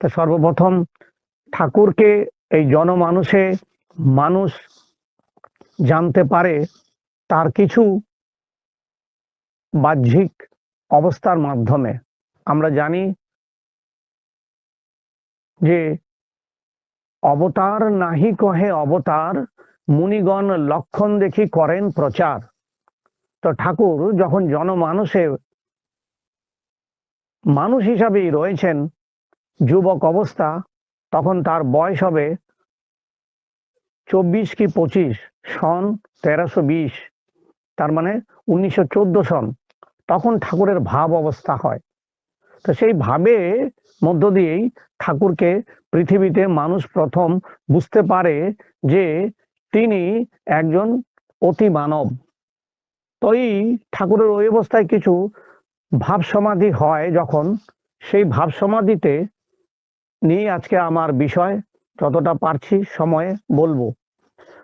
তো সর্বপ্রথম ঠাকুরকে এই জনমানুষে মানুষ জানতে পারে তার কিছু বাহ্যিক অবস্থার মাধ্যমে। আমরা জানি যে অবতার নাহি কহে অবতার, মুনিগণ লক্ষণ দেখি করেন প্রচার। তো ঠাকুর যখন জনমানুষে মানুষ হিসাবেই রয়েছেন যুবক অবস্থা, তখন তার বয়স হবে চব্বিশ কি পঁচিশ? সন তেরোশো বিশ। তার মানে উনিশশো চোদ্দ সন। তখন ঠাকুরের ভাব অবস্থা হয়। তো সেই ভাবে মধ্য দিয়েই ঠাকুরকে পৃথিবীতে মানুষ প্রথম বুঝতে পারে যে তিনি একজন অতি মানব। তো এই ঠাকুরের ওই অবস্থায় কিছু ভাব সমাধি হয় যখন সেই ভাব সমাধিতে নিয়ে আজকে আমার বিষয়, যতটা পারছি সময়ে বলব।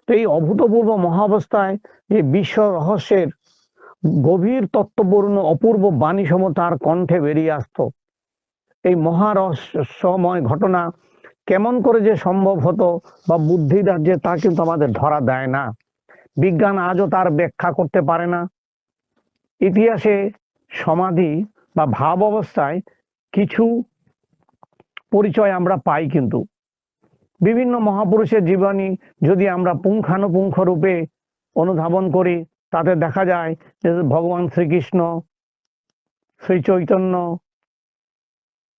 তো এই অভূতপূর্ব মহাবস্থায় যে বিশ্ব রহস্যের গভীর তত্ত্বপূর্ণ অপূর্ব বাণী সম তার কণ্ঠে বেরিয়ে আসতো। এই মহারহস্যময় ঘটনা কেমন করে যে সম্ভব হতো বা বুদ্ধি রাজ্যে তা কিন্তু আমাদের ধরা দেয় না। বিজ্ঞান আজও তার ব্যাখ্যা করতে পারে না। ইতিহাসে সমাধি বা ভাব অবস্থায় কিছু পরিচয় আমরা পাই কিন্তু। বিভিন্ন মহাপুরুষের জীবনী যদি আমরা পুঙ্খানুপুঙ্খ রূপে অনুধাবন করি, তাতে দেখা যায় যে ভগবান শ্রীকৃষ্ণ, শ্রী চৈতন্য,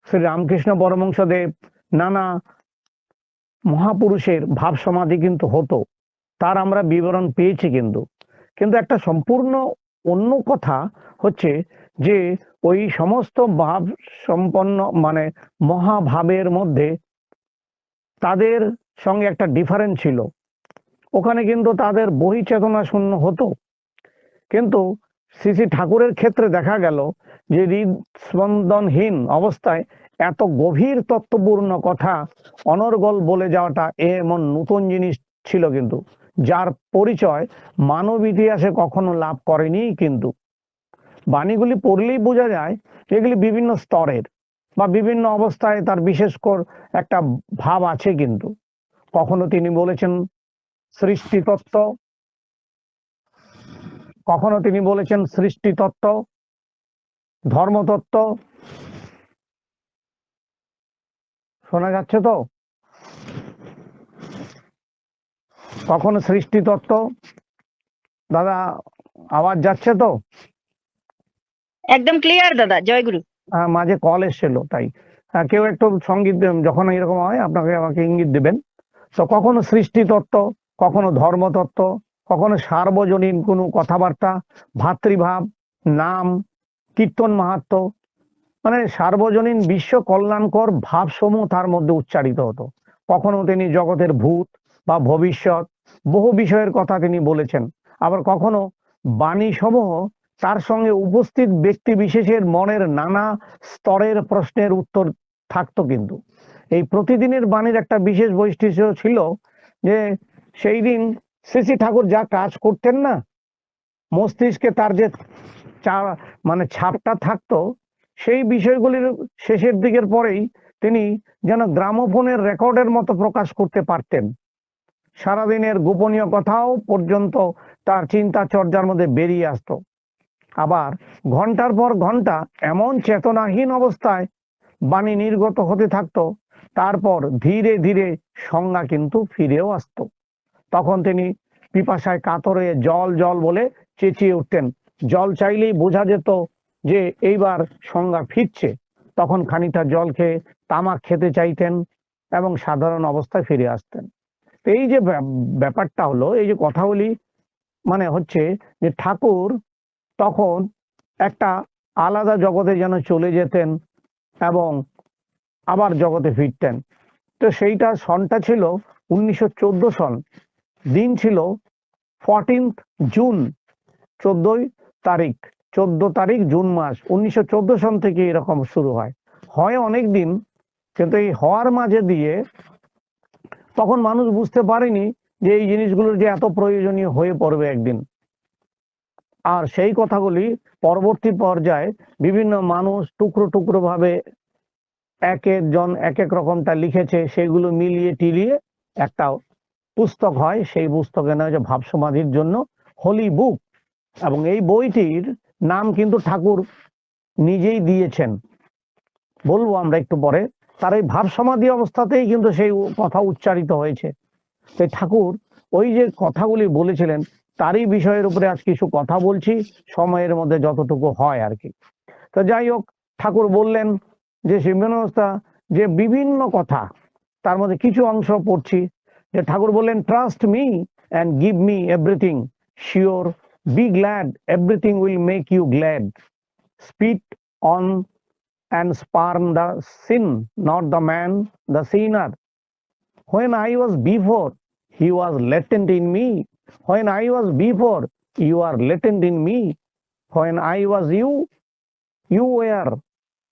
শ্রী রামকৃষ্ণ পরমংশদেব নানা মহাপুরুষের ভাব সমাধি কিন্তু হতো। তার আমরা বিবরণ পেয়েছি কিন্তু। কিন্তু একটা সম্পূর্ণ অন্য কথা হচ্ছে যে ওই সমস্ত ভাব সম্পন্ন মানে মহাভাবের মধ্যে তাদের সঙ্গে একটা ডিফারেন্স ছিল। ওখানে কিন্তু তাদের বহি চেতনা শূন্য হতো। কিন্তু শ্রী শ্রী ঠাকুরের ক্ষেত্রে দেখা গেল যে হৃদস্পন্দনহীন অবস্থায় এত গভীর তত্ত্বপূর্ণ কথা অনর্গল বলে যাওয়াটা এমন নতুন জিনিস ছিল কিন্তু, যার পরিচয় মানব ইতিহাসে কখনো লাভ করেনি কিন্তু। বাণীগুলি পড়লেই বোঝা যায় এগুলি বিভিন্ন স্তরের বা বিভিন্ন অবস্থায় তার বিশেষ কর একটা ভাব আছে কিন্তু। কখনো তিনি বলেছেন সৃষ্টি তত্ত্ব কখনো তিনি বলেছেন সৃষ্টি তত্ত্ব ধর্মতত্ত্ব। শোনা যাচ্ছে তো? কখনো সৃষ্টি তত্ত্ব দাদা, আওয়াজ যাচ্ছে তো? একদম ক্লিয়ার দাদা, জয়গুরু। মাঝে কল এসেছিল, তাই। কেউ একটু সংগীত যখন এরকম হয়, আপনাকে আমাকে ইঙ্গিত দেবেন। তো কখনো সৃষ্টি তত্ত্ব কখনো ধর্মতত্ত্ব, কখনো সার্বজনীন কোনো কথাবার্তা, ভাতৃভাব, নাম, কীর্তন মাহাত্ম মানে সার্বজনীন বিশ্ব কল্যাণকর ভাবসমূহ তার মধ্যে উচ্চারিত হতো। কখনো তিনি জগতের ভূত বা ভবিষ্যৎ, বহু বিষয়ের কথা তিনি বলেছেন। আবার কখনো বাণী সমূহ তার সঙ্গে উপস্থিত ব্যক্তি বিশেষের মনের নানা স্তরের প্রশ্নের উত্তর থাকতো কিন্তু। এই প্রতিদিনের বাণীর একটা বিশেষ বৈশিষ্ট্য ছিল যে, সেই দিন শ্রী ঠাকুর যা কাজ করতেন না, মস্তিষ্কে তার যে মানে ছাপটা থাকতো, সেই বিষয়গুলির শেষের দিকের পরেই তিনি যেন গ্রামোফোনের রেকর্ডের মতো প্রকাশ করতে পারতেন। সারাদিনের গোপনীয় কথাও পর্যন্ত তার চিন্তা চর্চার মধ্যে বেরিয়ে আসতো। আবার ঘণ্টার পর ঘণ্টা এমন চেতনাহীন অবস্থায় বাণী নির্গত হতে থাকতো, তারপর ধীরে ধীরে সংজ্ঞা কিন্তু ফিরেও আসতো। তখন তিনি পিপাসায় কাতরে জল জল বলে চেঁচিয়ে উঠতেন। জল চাইলেই বোঝা যেত যে এইবার সংজ্ঞা ফিরছে। তখন খানিকটা জল খেয়ে তামাক খেতে চাইতেন এবং সাধারণ অবস্থায় ফিরে আসতেন। এই যে ব্যাপ- ব্যাপারটা হলো, এই যে কথাগুলি মানে হচ্ছে যে ঠাকুর তখন একটা আলাদা জগতে যেন চলে যেতেন এবং আবার জগতে ফিরতেন। তো সেইটা সনটা ছিল উনিশশো চোদ্দ সন। দিন ছিল ফোরটিন্থ জুন চোদ্দই তারিখ, চোদ্দ তারিখ জুন মাস। উনিশশো চোদ্দ সন থেকে এরকম শুরু হয়। হয় অনেক দিন, কিন্তু এই হওয়ার মাঝে দিয়ে তখন মানুষ বুঝতে পারেনি যে এই জিনিসগুলোর যে এত প্রয়োজনীয় হয়ে পড়বে একদিন। আর সেই কথাগুলি পরবর্তী পর্যায়ে বিভিন্ন মানুষ টুকরো টুকরো ভাবে এক একজন এক এক রকমটা লিখেছে, সেগুলো মিলিয়ে টিলিয়ে একটা পুস্তক হয়। সেই পুস্তকের নাম ভাব সমাধির জন্য হোলি বুক এবং এই বইটির নাম কিন্তু ঠাকুর নিজেই দিয়েছেন। বলব আমরা একটু পরে, তার এই ভাব সমাধি অবস্থাতেই কিন্তু সেই কথা উচ্চারিত হয়েছে। সেই ঠাকুর ওই যে কথাগুলি বলেছিলেন তারই বিষয়ের উপরে আজ কিছু কথা বলছি সময়ের মধ্যে যতটুকু হয় আর কি তো যাই হোক ঠাকুর বললেন যে শিবনবস্থা যে বিভিন্ন কথা তার মধ্যে কিছু অংশ পড়ছি যে ঠাকুর বললেন trust me and give me everything sure be glad everything will make you glad spit on and spurn the sin not the man the sinner. When I was before, he was latent in me. When I was before, you are latent in me. When I was you, you were.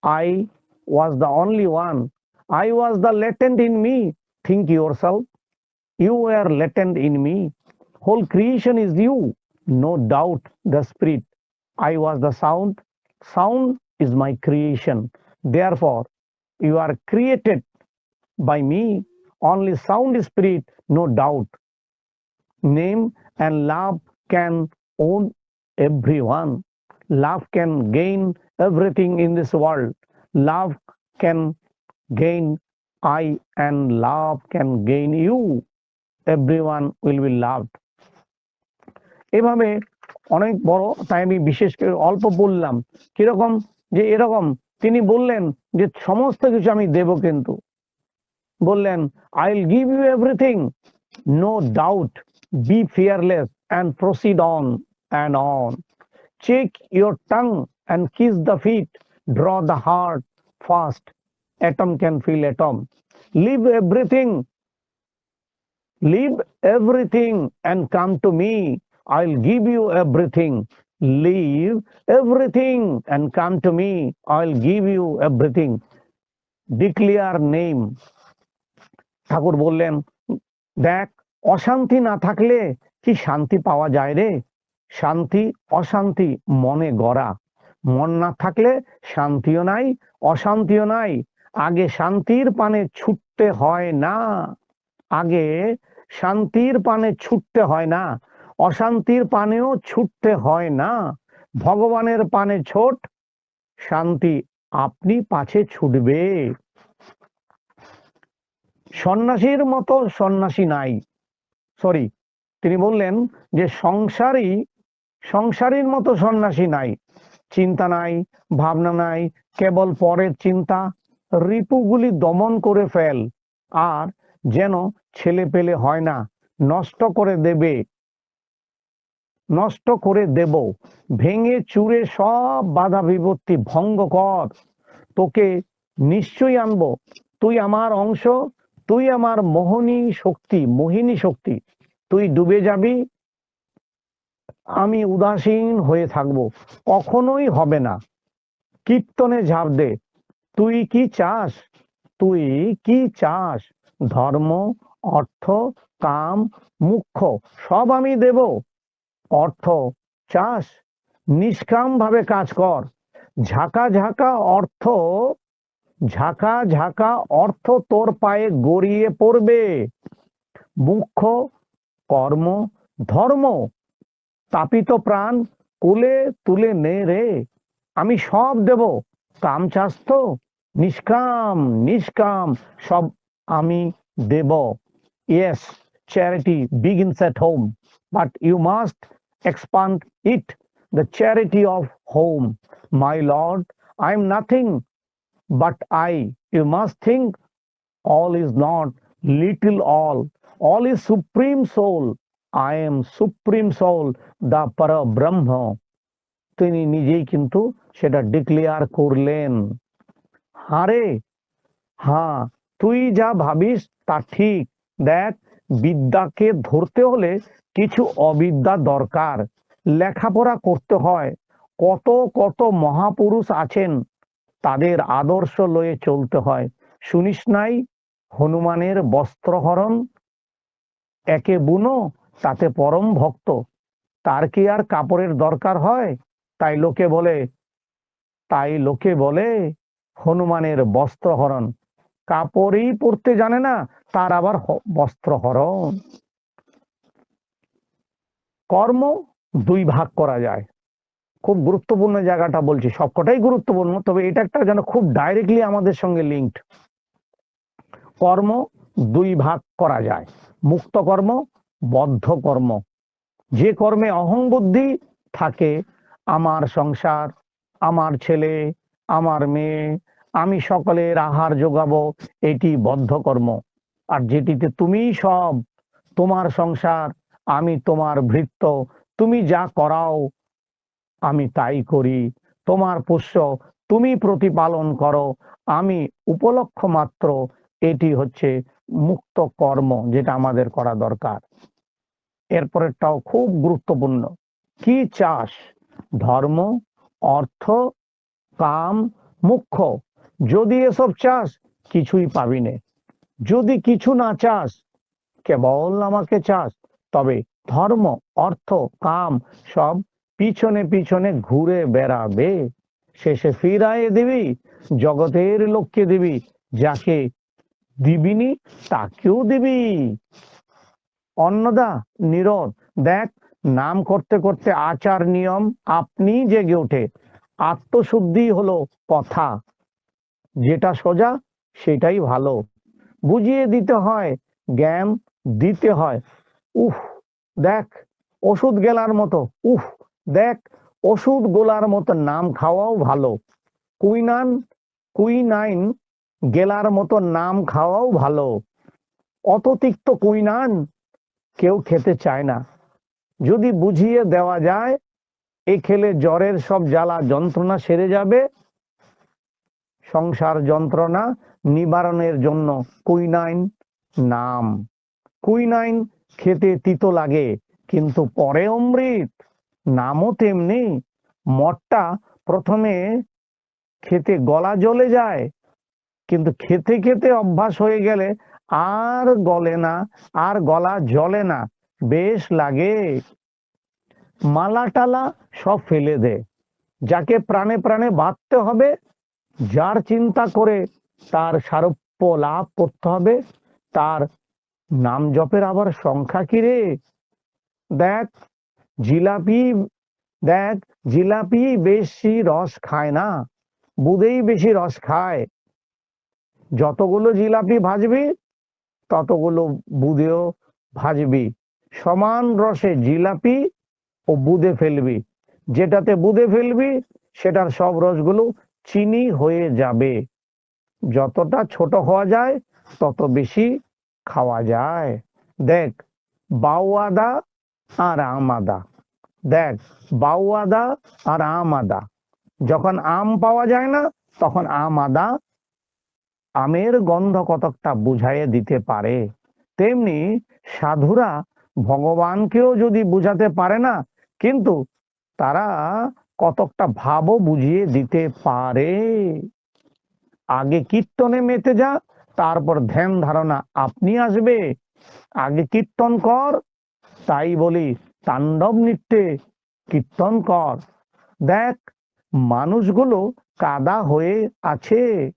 I was the only one. I was the latent in me. Think yourself. You were latent in me. Whole creation is you. No doubt the spirit. I was the sound. Sound is my creation. Therefore, you are created by me. Only sound is spirit, no doubt. Name and love can own everyone. Love can gain everything in this world. Love can gain I, and love can gain you. Everyone will be loved. এভাবে অনেক বড় তাই আমি বিশেষ করে অল্প বললাম কীরকম যে এরকম তিনি বললেন যে সমস্ত কিছু আমি দেব কিন্তু বললেন I will give you everything no doubt Be fearless and proceed on and on check your tongue and kiss the feet draw the heart fast atom can feel atom leave everything leave everything and come to me I will give you everything leave everything and come to me. I'll give you everything. Declare name. Thakur বললেন দেখ অশান্তি না থাকলে কি শান্তি পাওয়া যায় রে? শান্তি, অশান্তি মনে গড়া। মন না থাকলে শান্তিও নাই, অশান্তিও নাই। আগে শান্তির পানে ছুটতে হয় না। আগে শান্তির পানে ছুটতে হয় না। অশান্তির পানেও ছুটতে হয় না। ভগবানের পানে ছোট, শান্তি আপনি পাছে ছুটবে। সন্ন্যাসীর মতো সন্ন্যাসী নাই। সরি, তিনি বললেন যে সংসারী সংসারীর মতো সন্ন্যাসী নাই। চিন্তা নাই, ভাবনা নাই, কেবল পরের চিন্তা। রিপুগুলি দমন করে ফেল, আর যেন ছেলে পেলে হয় না, নষ্ট করে দেবে, নষ্ট করে দেব। ভেঙে চুরে সব বাধা বিপত্তি ভঙ্গ কর, তোকে নিশ্চয়ই আনব। তুই আমার অংশ তুই আমার মোহনী শক্তি, মোহিনী শক্তি, তুই ডুবে যাবি। আমি উদাসীন হয়ে থাকব। কখনোই হবে না। কীর্তনে ঝাঁপ দে। তুই কি চাস? তুই কি চাস? ধর্ম, অর্থ, কাম, মুখ্য, সব আমি দেব। অর্থ চাস? নিষ্কাম ভাবে কাজ কর। ঝাঁকা ঝাঁকা অর্থ ঝাঁকা ঝাঁকা অর্থ তোর পায়ে গড়িয়ে পড়বে। মুখ্য কর্ম ধর্ম। তাপিত প্রাণ কোলে তুলে নে রে। আমি সব দেব। কাম চাস তো নিষ্কাম নিষ্কাম সব আমি দেব। Yes charity begins at home but you must expand it, the charity of home. My Lord, I am nothing but I. You must think all is not, little all. All is supreme soul. I am supreme soul, the para Brahma. তিনি নিজেই কিন্তু সেটা declare করলেন হারে হ্যাঁ তুই যা ভাবিস তা ঠিক দেখ বিদ্যাকে ধরতে হলে কিছু অবিদ্যা দরকার লেখাপড়া করতে হয় কত কত মহাপুরুষ আছেন তাদের আদর্শ লয়ে চলতে হয়। শুনিস নাই, হনুমানের বস্ত্রহরণ? একে বুনো, তাতে পরম ভক্ত। তার কি আর কাপড়ের দরকার হয়? তাই লোকে বলে, তাই লোকে বলে, হনুমানের বস্ত্রহরণ। কাপড়ই পরতে জানে না, তার আবার বস্ত্রহরণ। কর্ম দুই ভাগ করা যায়। খুব গুরুত্বপূর্ণ জায়গাটা বলছি, সবকটাই গুরুত্বপূর্ণ, তবে এটা একটা যেন খুব ডাইরেক্টলি আমাদের সঙ্গে লিঙ্কড কর্ম দুই ভাগ করা যায়, মুক্ত কর্ম, বদ্ধ কর্ম। যে কর্মে অহং বুদ্ধি থাকে, আমার সংসার, আমার ছেলে, আমার মেয়ে, আমি সকলের আহার যোগাবো, এটি বদ্ধ কর্ম। আর যেটিতে তুমি সব, তোমার সংসার, আমি তোমার ভৃত্য, তুমি যা করাও আমি তাই করি। তোমার পোষ্য, তুমি প্রতিপালন করো। আমি উপলক্ষ মাত্র এটি হচ্ছে মুক্ত কর্ম যেটা আমাদের করা দরকার। এরপরেরটাও খুব গুরুত্বপূর্ণ। কি চাষ ধর্ম, অর্থ, কাম, মুখ্য। যদি এসব চাষ কিছুই পাবি নে। যদি কিছু না চাস, কেবল আমাকে চাস। তবে ধর্ম, অর্থ, কাম সব পিছনে পিছনে ঘুরে বেড়াবে। শেষে ফিরায়ে দিবি, জগতের লোককে দিবি, যাকে দিবিনি তাকেও দিবি। অন্নদা নিরদ দেখ, নাম করতে করতে আচার নিয়ম আপনি জেগে ওঠে। আত্মশুদ্ধি হলো কথা। যেটা সোজা, সেটাই ভালো। বুঝিয়ে দিতে হয়, জ্ঞান দিতে হয়। উফ, দেখ, ওষুধ গেলার মতো, উফ। দেখ, ওষুধ গোলার মতো নাম খাওয়াও ভালো। কুইনান, কুইনাইন গেলার মতো নাম খাওয়াও ভালো। অত তিক্ত কুইনান কেউ খেতে চায় না। যদি বুঝিয়ে দেওয়া যায়, এ খেলে জ্বরের সব জ্বালা যন্ত্রণা সেরে যাবে। সংসার যন্ত্রণা নিবারণের জন্য কুইনাইন নাম। কুইনাইন খেতে তিতো লাগে, কিন্তু পরে অমৃত। নামও তেমনি মদটা প্রথমে খেতে গলা জ্বলে যায়, কিন্তু খেতে খেতে অভ্যাস হয়ে গেলে আর গলে না, আর গলা জ্বলে না, বেশ লাগে। মালা টালা সব ফেলে দে, যাকে প্রাণে প্রাণে বাঁধতে হবে, যার চিন্তা করে তার সারপ্য লাভ করতে হবে, তার নাম জপের আবার সংখ্যা কি রে? দেখ জিলাপি দেখ, জিলাপি বেশি রস খায় না বুদেই বেশি রস খায়। যতগুলো জিলাপি ভাজবি, ততগুলো বুদেও ভাজবি। সমান রসে জিলাপি ও বুদে ফেলবি। যেটাতে বুদে ফেলবি, সেটার সব রসগুলো চিনি হয়ে যাবে। যতটা ছোট হওয়া যায়, তত বেশি খাওয়া যায়। দেখ বাউ আদা আর আম আদা। দেখ, বাউ আদা আর আম আদা। যখন আম পাওয়া যায় না, তখন আম আদা আমের গন্ধ কতকটা বুঝাইয়ে দিতে পারে। তেমনি সাধুরা ভগবানকেও যদি বুঝাতে পারে না, কিন্তু তারা কতকটা ভাবও বুঝিয়ে দিতে পারে। আগে কীর্তনে মেতে যা, তারপর ধ্যান ধারণা আপনি আসবে। আগে কীর্তন কর তাই বলি, তাণ্ডব নৃত্যে কীর্তন কর। দেখ, মানুষগুলো কাদা হয়ে আছে,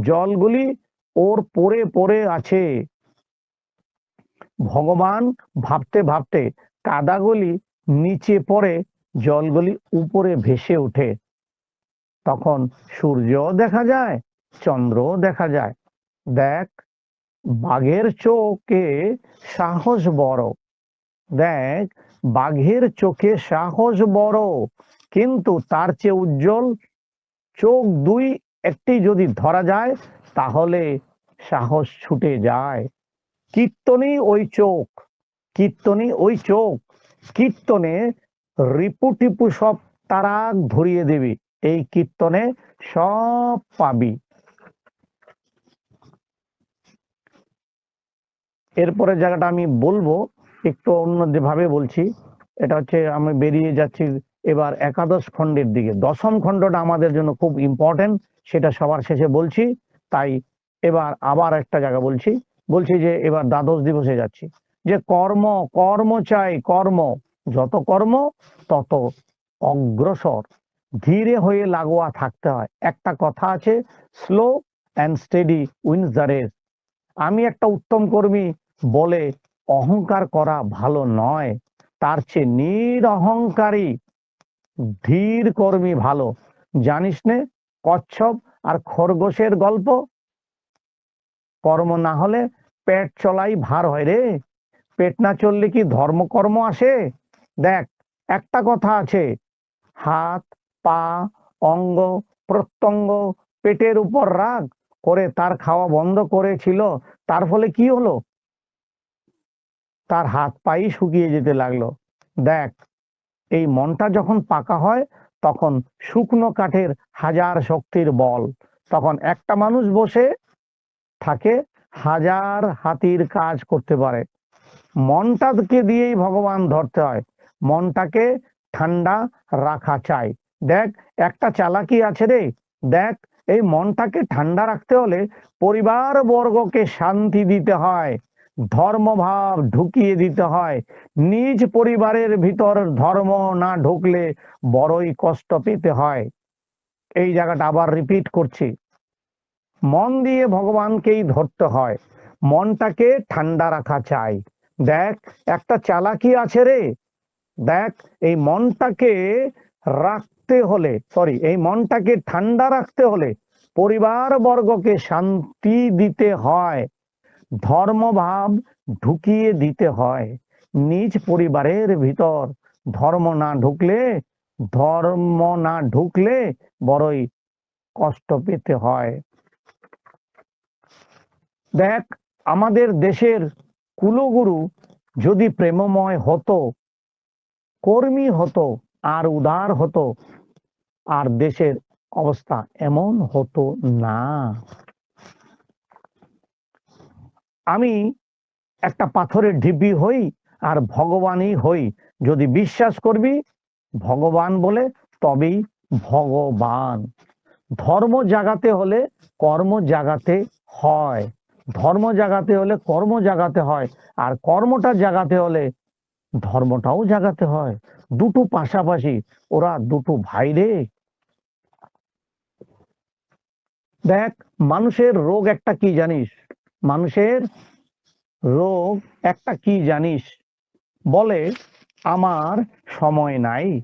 জলগুলি ওর পরে পরে আছে। ভগবান ভাবতে ভাবতে কাদাগুলি নিচে পড়ে, জলগুলি উপরে ভেসে ওঠে। তখন সূর্য দেখা যায়, চন্দ্রও দেখা যায়। দেখ, বাঘের চোখে সাহস বড়। দেখ, বাঘের চোখে সাহস বড়, কিন্তু তার চেয়ে উজ্জ্বল চোখ দুই, একটি যদি ধরা যায়, তাহলে সাহস ছুটে যায়। কীর্তনই ওই চোখ কীর্তনই ওই চোখ, কীর্তনে রিপু টিপু সব তারা ধরিয়ে দেবে, এই কীর্তনে সব পাবি। এরপরে জায়গাটা আমি বলব একটু অন্য ভাবে বলছি, এটা হচ্ছে আমি বেরিয়ে যাচ্ছি এবার একাদশ খণ্ডের দিকে। দশম খণ্ডটা আমাদের জন্য খুব ইম্পর্টেন্ট সেটা সবার শেষে বলছি। তাই এবার আবার একটা জায়গা বলছি বলছি যে এবার দ্বাদশ দিবসে যাচ্ছি। যে কর্ম কর্ম চাই, কর্ম। যত কর্ম, তত অগ্রসর। ধীরে হয়ে লাগোয়া থাকতে হয়। একটা কথা আছে slow and steady wins the race আমি একটা উত্তম কর্মী বলে অহংকার করা ভালো নয়, তার চেয়ে নিরহংকারী ধীর কর্মী ভালো। জানিস নে, কচ্ছপ আর খরগোশের গল্প? কর্ম না হলে পেট চলাই ভার হয় রে। পেট না চললে কি ধর্মকর্ম আসে? দেখ, একটা কথা আছে। হাত, পা, অঙ্গ, প্রত্যঙ্গ, পেটের উপর রাগ করে তার খাওয়া বন্ধ করেছিল, তার ফলে কি হলো? তার হাত পাই শুকিয়ে যেতে লাগল। দেখ, এই মনটা যখন পাকা হয়, তখন শুকনো কাঠের হাজার শক্তির বল। তখন একটা মানুষ বসে থাকে, হাজার হাতির কাজ করতে পারে। মনটাকে দিয়েই ভগবান ধরতে হয়। মনটাকে ঠান্ডা রাখা চাই। দেখ, একটা চালাকি আছে রে। দেখ, এই মনটাকে ঠান্ডা রাখতে হলে পরিবার বর্গকে শান্তি দিতে হয়। ধর্মভাব ঢুকিয়ে দিতে হয়। নিজ পরিবারের ভিতর ধর্ম না ঢুকলে বড়ই কষ্ট পেতে হয়। এই জায়গাটা আবার রিপিট করছি। মন দিয়ে ভগবানকেই ধরতে হয়। মনটাকে ঠান্ডা রাখা চাই। দেখ, একটা চালাকি আছে রে। দেখ, এই মনটাকে রাখতে হলে সরি এই মনটাকে ঠান্ডা রাখতে হলে পরিবার বর্গকে শান্তি দিতে হয়। ধর্মভাব ঢুকিয়ে দিতে হয়। নিজ পরিবারের ভিতর ধর্ম না ঢুকলে, ধর্ম না ঢুকলে বড়ই কষ্ট পেতে হয়। দেখ, আমাদের দেশের কুলগুরু যদি প্রেমময় হতো, কর্মী হতো, আর উদার হতো, আর দেশের অবস্থা এমন হতো না। আমি একটা পাথরের ঢিপি হই আর ভগবানই হই। যদি বিশ্বাস করবি, ভগবান বলে তবেই ভগবান। ধর্ম জাগাতে হলে কর্ম জাগাতে হয়। ধর্ম জাগাতে হলে কর্ম জাগাতে হয় আর কর্মটা জাগাতে হলে ধর্মটাও জাগাতে হয়। দুটো পাশাপাশি, ওরা দুটো ভাই রে দেখ, মানুষের রোগ একটা কি জানিস? মানুষের রোগ একটা কি জানিস? বলে, আমার সময় নাই।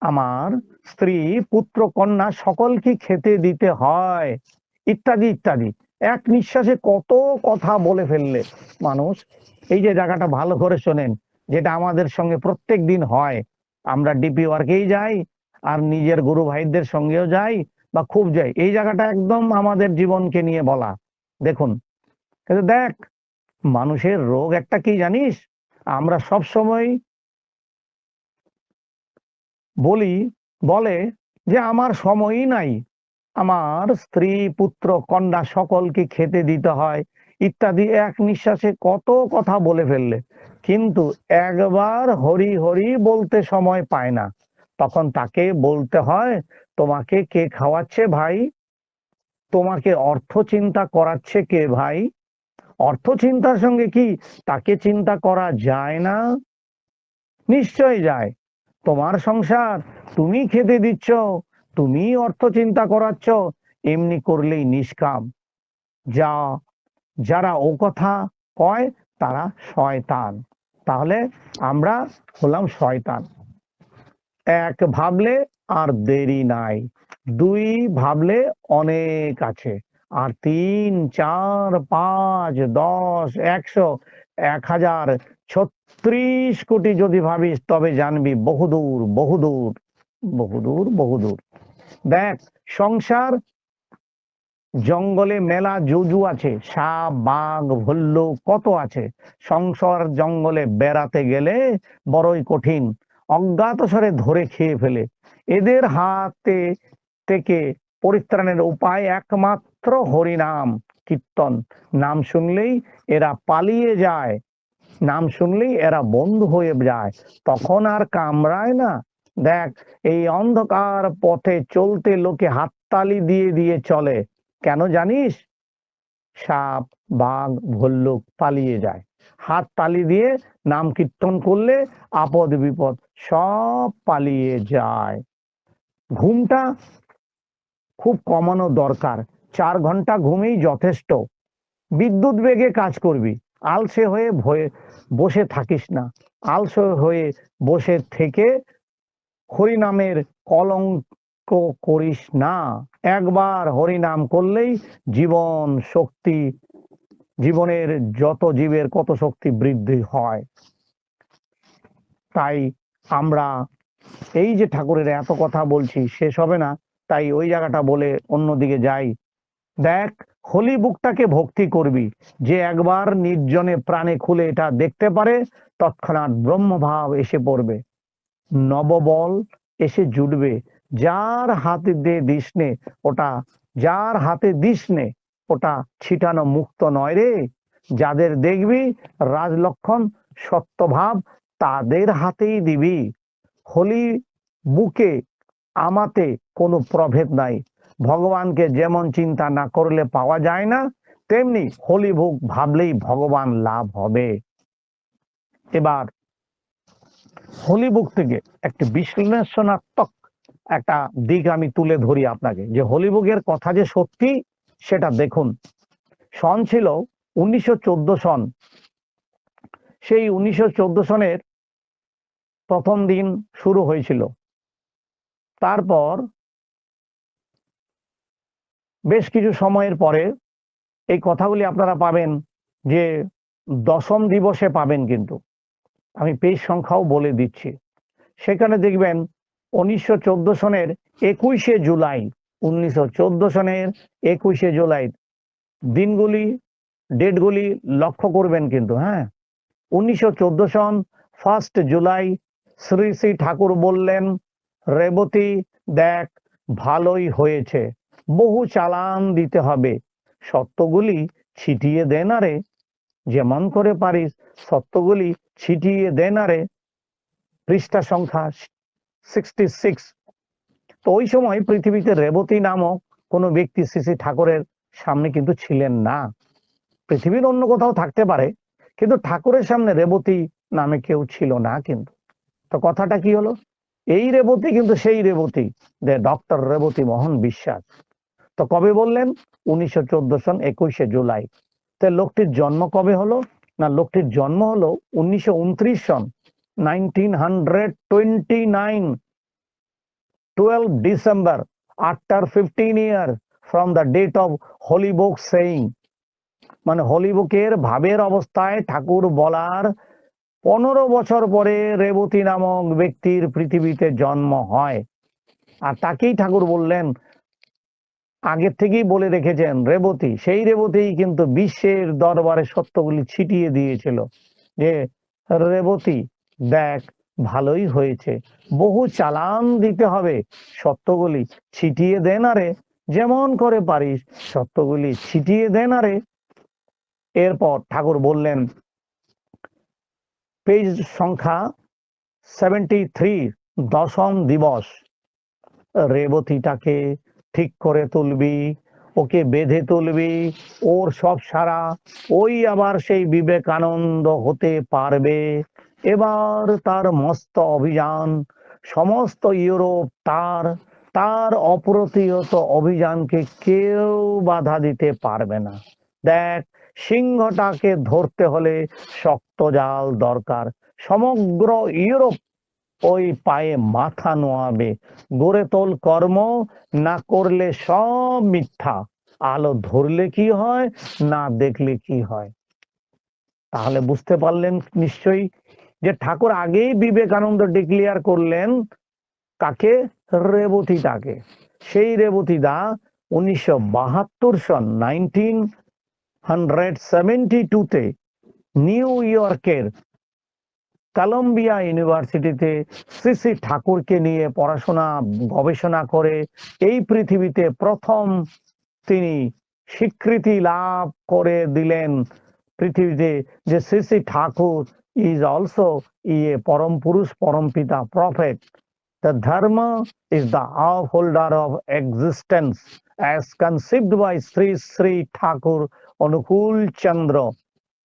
আমার স্ত্রী, পুত্র, কন্যা সকলকে খেতে দিতে হয়। ইত্যাদি ইত্যাদি। এক নিঃশ্বাসে কত কথা বলে ফেললে মানুষ। এই যে জায়গাটা ভালো করে শোনেন, যেটা আমাদের সঙ্গে প্রত্যেক দিন হয়। আমরা ডিপি ওয়ার্কেই যাই, আর নিজের গুরু ভাইদের সঙ্গেও যাই বা খুব যাই। এই জায়গাটা একদম আমাদের জীবনকে নিয়ে বলা। দেখুন দেখ, মানুষের রোগ একটা কি জানিস? আমরা সব সময় বলি, বলে যে আমার সময়ই নাই। আমার স্ত্রী, পুত্র, কন্যা সকলকে খেতে দিতে হয়। ইত্যাদি এক নিঃশ্বাসে কত কথা বলে ফেললে। কিন্তু একবার হরি হরি বলতে সময় পায় না। তখন তাকে বলতে হয়, তোমাকে কে খাওয়াচ্ছে ভাই? তোমাকে অর্থ চিন্তা করাচ্ছে কে ভাই? অর্থ চিন্তার সঙ্গে কি? তাকে চিন্তা করা যায় না। নিশ্চয় যায়। তোমার সংসার তুমি খেতে দিচ্ছ, তুমি অর্থ চিন্তা করাচ্ছ, এমনি করলেই নিষ্কাম। যা, যারা ও কথা কয়, তারা শয়তান। তাহলে আমরা হলাম শয়তান। এক ভাবলে আর দেরি নাই। দুই ভাবলে অনেক আছে। আর তিন, চার, পাঁচ, দশ, একশো, এক হাজার, ছত্রিশ কোটি যদি ভাবিস, তবে জানবি বহুদূর বহুদূর বহুদূর বহুদূর দেখ, সংসার, জঙ্গলে মেলা জুজু আছে, সাপ, বাঘ ভল্লুক কত আছে। সংসার জঙ্গলে বেড়াতে গেলে বড়ই কঠিন অজ্ঞাতসারে ধরে খেয়ে ফেলে। এদের হাতে থেকে পরিত্রাণের উপায় একমাত্র হরিনাম, কীর্তন। নাম শুনলেই এরা পালিয়ে যায়। নাম শুনলেই এরা বন্ধু হয়ে যায়। তখন আর কামড়ায় না। দেখ, এই অন্ধকার পথে চলতে লোকে হাততালি দিয়ে দিয়ে চলে। কেন জানিস? সাপ, বাঘ, ভল্লুক পালিয়ে যায়। হাত তালি দিয়ে নাম কীর্তন করলে আপদ বিপদ সব পালিয়ে যায়। ঘুমটা খুব কমানো দরকার। চার ঘণ্টা ঘুমেই যথেষ্ট। বিদ্যুৎ বেগে কাজ করবি। আলসে হয়ে ভয়ে বসে থাকিস না। আলসে হয়ে বসে থেকে হরিনামের কলঙ্ক করিস না। একবার হরিনাম করলেই জীবন শক্তি, জীবনের যত জীবের কত শক্তি বৃদ্ধি হয়। তাই আমরা এই যে ঠাকুরের এত কথা বলছি, শেষ হবে না। তাই ওই জায়গাটা বলে অন্যদিকে যাই। দেখ, হোলি বুকটাকে ভক্তি করবি। যে একবার নির্জনে প্রাণে খুলে এটা দেখতে পারে, তৎক্ষণাৎ ব্রহ্মভাব এসে পড়বে। নববল এসে জুটবে। যার হাতে দে দিসনে ওটা, যার হাতে দিসনে ওটা ছিটানো মুক্ত নয় রে। যাদের দেখবি, রাজলক্ষণ সত্যভাব তাদের হাতেই দিবি। হোলি বুকে আমাতে কোনো প্রভেদ নাই। ভগবানকে যেমন চিন্তা না করলে পাওয়া যায় না, তেমনি হোলি বুক ভাবলেই ভগবান লাভ হবে। এবার হোলি বুক থেকে একটি বিশ্লেষণাত্মক একটা দিক আমি তুলে ধরি আপনাকে, যে হোলি বুকের কথা যে সত্যি, সেটা দেখুন। সন ছিল উনিশশো চোদ্দ সন। সেই উনিশশো চোদ্দ সনের প্রথম দিন শুরু হয়েছিল। তারপর বেশ কিছু সময়ের পরে এই কথাগুলি আপনারা পাবেন যে দশম দিবসে পাবেন কিন্তু। আমি পেজ সংখ্যাও বলে দিচ্ছি। সেখানে দেখবেন উনিশশো চোদ্দ সনের একুশে জুলাই, উনিশশো চোদ্দ সনের একুশে জুলাই দিনগুলি, ডেটগুলি লক্ষ্য করবেন কিন্তু হ্যাঁ? উনিশশো চোদ্দ সন ফার্স্ট জুলাই, শ্রী শ্রী ঠাকুর বললেন, রেবতী দেখ, ভালোই হয়েছে। বহু চালান দিতে হবে। সত্যগুলি ছিটিয়ে দে না রে। যেমন করে পারিস সত্যগুলি ছিটিয়ে দে না রে। পৃষ্ঠা সংখ্যা সিক্সটি সিক্স তো ওই সময় পৃথিবীতে রেবতী নামক কোনো ব্যক্তি শ্রী ঠাকুরের সামনে কিন্তু ছিলেন না। পৃথিবীর অন্য কোথাও থাকতে পারে, কিন্তু ঠাকুরের সামনে রেবতী নামে কেউ ছিল না কিন্তু। তো কথাটা কি হলো? এই রেবতী কিন্তু সেই রেবতী যে ডক্টর রেবতী মোহন বিশ্বাস। তো কবে বললেন? উনিশশো চোদ্দ সন একুশে জুলাই। তো লোকটির জন্ম কবে হলো? না, লোকটির জন্ম হলো উনিশশো উনত্রিশ সন nineteen hundred twelve December, after fifteen year, from the date of holy book saying. মানে হোলি বুকের ভাবের অবস্থায় ঠাকুর বলার পনেরো বছর পরে রেবতী নামক ব্যক্তির পৃথিবীতে জন্ম হয়। আর তাকেই ঠাকুর বললেন আগের থেকেই বলে রেখেছেন, রেবতী, সেই রেবতীই কিন্তু বিশ্বের দরবারে সত্যগুলি ছিটিয়ে দিয়েছিল যে, রেবতী, দেখ, ভালোই হয়েছে, বহু চালান দিতে হবে, সত্যগুলি ছিটিয়ে দে না রে, যেমন করে পারিস, সত্যগুলি ছিটিয়ে দে না রে। এরপর ঠাকুর বললেন, পেজ সংখ্যা সেভেন্টি থ্রি দশম দিবস, রেবতীটাকে ঠিক করে তুলবি, ওকে বেঁধে তুলবি, ওর সব সারা ওই আবার সেই বিবেকানন্দ হতে পারবে। এবার তার মস্ত অভিযান, সমস্ত ইউরোপ তার তার অপ্রতিহত অভিযানকে কেউ বাধা দিতে পারবে না। দেখ, সিংহটাকে ধরতে হলে শক্ত জাল দরকার। সমগ্র ইউরোপ ওই পায়ে মাথা নোয়াবে। গড়ে তোল কর্ম, না করলে সব মিথ্যা। আলো ধরলে কি হয়, না দেখলে কি হয়? তাহলে বুঝতে পারলেন নিশ্চয়ই যে ঠাকুর আগেই বিবেকানন্দ ডিক্লিয়ার করলেন কাকে? রেবতীটাকে। সেই রেবতীদা উনিশশো বাহাত্তর সন নাইনটিন হান্ড্রেড সেভেন্টি নিউ ইয়র্কের কলম্বিয়া ইউনিভার্সিটিতে শ্রী শ্রী ঠাকুরকে নিয়ে পড়াশোনা, গবেষণা করে এই পৃথিবীতে প্রথম তিনি স্বীকৃতি লাভ করে দিলেন পৃথিবীতে যে শ্রী শ্রী ঠাকুর ইজ অলসো ইয়ে পরম পুরুষ, পরম পিতা prophet the dharma is the upholder of existence as conceived by Sri Sri Thakur Anukul Chandra.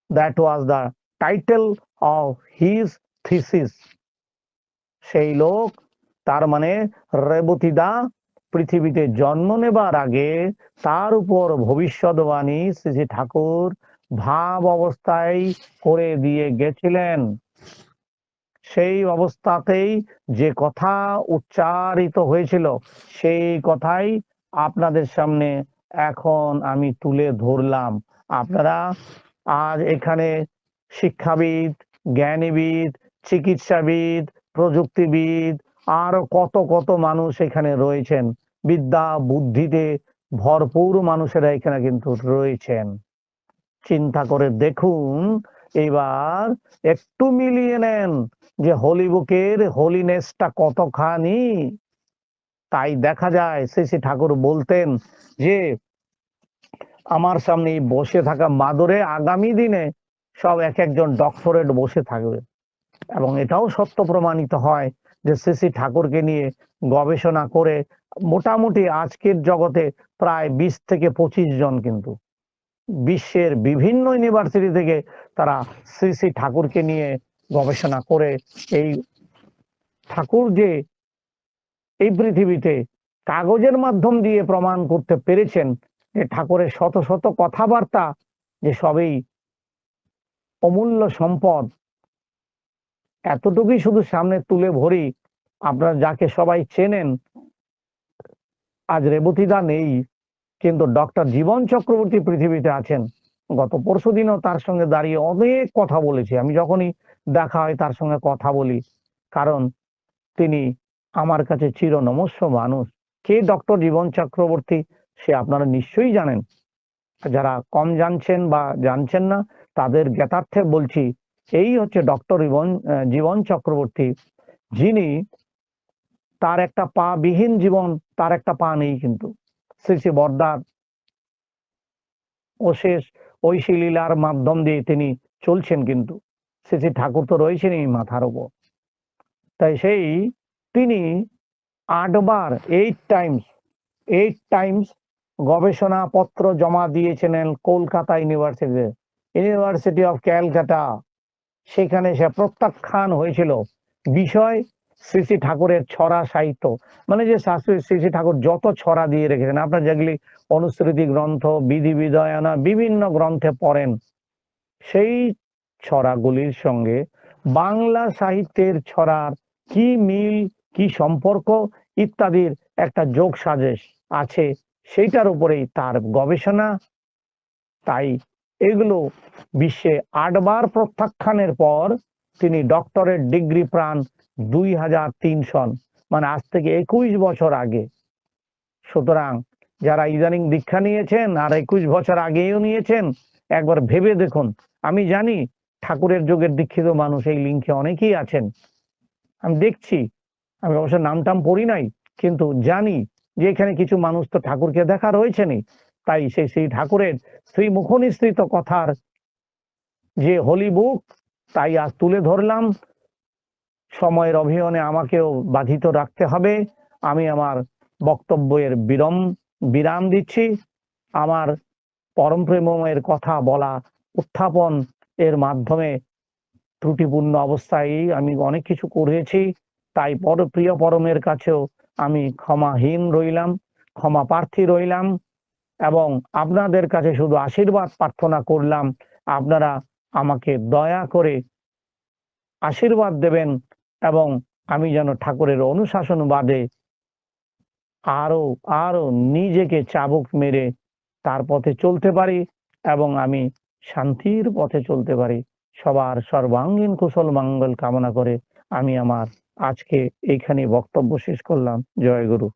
That was the title of his thesis. সেই লোক, তার মানে রেবতীদা, পৃথিবীতে জন্ম নেবার আগে তার উপর ভবিষ্যৎবাণী শ্রী শ্রী ঠাকুর ভাব অবস্থায় করে দিয়ে গেছিলেন সেই অবস্থাতেই যে কথা উচ্চারিত হয়েছিল, সেই কথাই আপনাদের সামনে এখন আমি তুলে ধরলাম আপনারা আজ এখানে শিক্ষাবিদ জ্ঞানীবিদ, চিকিৎসাবিদ, প্রযুক্তিবিদ, আরও কত কত মানুষ এখানে রয়েছেন। বিদ্যা, বুদ্ধিতে ভরপুর মানুষেরা এখানে কিন্তু রয়েছেন। চিন্তা করে দেখুন, এবার একটু মিলিয়ে নেন যে হোলি বুকের হোলিনেসটা কতখানি। তাই দেখা যায় শ্রী শ্রী ঠাকুর বলতেন যে, আমার সামনে বসে থাকা মাদরে আগামী দিনে সব এক একজন ডক্টরেট বসে থাকবে। এবং এটাও সত্য প্রমাণিত হয় যে শ্রী ঠাকুরকে নিয়ে গবেষণা করে মোটামুটি আজকের জগতে প্রায় বিশ থেকে পঁচিশ জন কিন্তু বিশ্বের বিভিন্ন ইউনিভার্সিটি থেকে তারা শ্রী শ্রী ঠাকুরকে নিয়ে গবেষণা করে এই ঠাকুর যে এই পৃথিবীতে কাগজের মাধ্যম দিয়ে প্রমাণ করতে পেরেছেন যে ঠাকুরের শত শত কথাবার্তা যে সবই অমূল্য সম্পদ, এতটুকুই শুধু সামনে তুলে ভরি আপনারা যাকে সবাই চেনেন, আজ রেবতীদা নেই, কিন্তু ডক্টর জীবন চক্রবর্তী পৃথিবীতে আছেন। গত পরশু দিনও তার সঙ্গে দাঁড়িয়ে অনেক কথা বলেছি। আমি যখনই দেখা হয় তার সঙ্গে কথা বলি, কারণ তিনি আমার কাছে চির নমস্য মানুষ। কে ডক্টর জীবন চক্রবর্তী, সে আপনারা নিশ্চয়ই জানেন। যারা কম জানছেন বা জানছেন না তাদের জ্ঞাতার্থে বলছি, এই হচ্ছে ডক্টর জীবন চক্রবর্তী। যিনি তার একটা পা বিহীন জীবন, তার একটা পা নেই কিন্তু। শ্রী শ্রী বর্দার অশেষ ঐশী লীলার মাধ্যম দিয়ে তিনি চলছেন কিন্তু। শ্রী শ্রী ঠাকুর তো রয়েছেন এই মাথার উপর। তাই সেই তিনি আটবার এইট টাইমস এইট টাইমস গবেষণা পত্র জমা দিয়েছিলেন কলকাতা ইউনিভার্সিটিতে। ইউনিভার্সিটি অফ ক্যালকাটা সেখানে সে প্রত্যাখ্যান হয়েছিল। বিষয় শ্রী শ্রী ঠাকুরের ছড়া সাহিত্য। মানে যে শাস্ত্রী শ্রী শ্রী ঠাকুর যত ছড়া দিয়ে রেখেছেন, আপনার যেগুলি অনুশ্রুতি গ্রন্থ, বিধি বিদয়না বিভিন্ন গ্রন্থে পড়েন, সেই ছড়াগুলির সঙ্গে বাংলা সাহিত্যের ছড়ার কি মিল, কি সম্পর্ক ইত্যাদির একটা যোগ সাজেশ আছে, সেইটার উপরেই তার গবেষণা। তাই এগুলো বিশ্বে আটবার প্রত্যাখ্যানের পর তিনি ডক্টরেট ডিগ্রি প্রাণ দুই হাজার তিন সন মানে আজ থেকে একুশ বছর আগে। সুতরাং যারা ইদানিং দীক্ষা নিয়েছেন আর একুশ বছর আগেও নিয়েছেন, একবার ভেবে দেখুন। আমি জানি ঠাকুরের যুগের দীক্ষিত মানুষ এই লিঙ্কে অনেকেই আছেন। আমি দেখছি। আমি অবশ্য নাম টাম পড়ি নাই, কিন্তু জানি যে এখানে কিছু মানুষ তো ঠাকুরকে দেখা রয়েছেনই। তাই সেই শ্রী ঠাকুরের শ্রী মুখনিসৃত কথার যে হোলি বুক তাই আজ তুলে ধরলাম। সময়ের অভিয়নে আমাকেও বাধিত রাখতে হবে। আমি আমার বক্তব্যের বিরম, বিরাম দিচ্ছি। আমার পরম প্রেমের কথা বলা উত্থাপন এর মাধ্যমে ত্রুটিপূর্ণ অবস্থায় আমি অনেক কিছু করেছি। তাই পর, প্রিয় পরমের কাছেও আমি ক্ষমাহীন রইলাম, ক্ষমা প্রার্থী রইলাম। এবং আপনাদের কাছে শুধু আশীর্বাদ প্রার্থনা করলাম, আপনারা আমাকে দয়া করে আশীর্বাদ দেবেন এবং আমি যেন ঠাকুরের অনুশাসন বাদে আরও আরও নিজেকে চাবুক মেরে তার পথে চলতে পারি এবং আমি শান্তির পথে চলতে পারি। সবার সর্বাঙ্গীন কুশল মঙ্গল কামনা করে আমি আমার আজকে এইখানে বক্তব্য শেষ করলাম। জয় গুরু।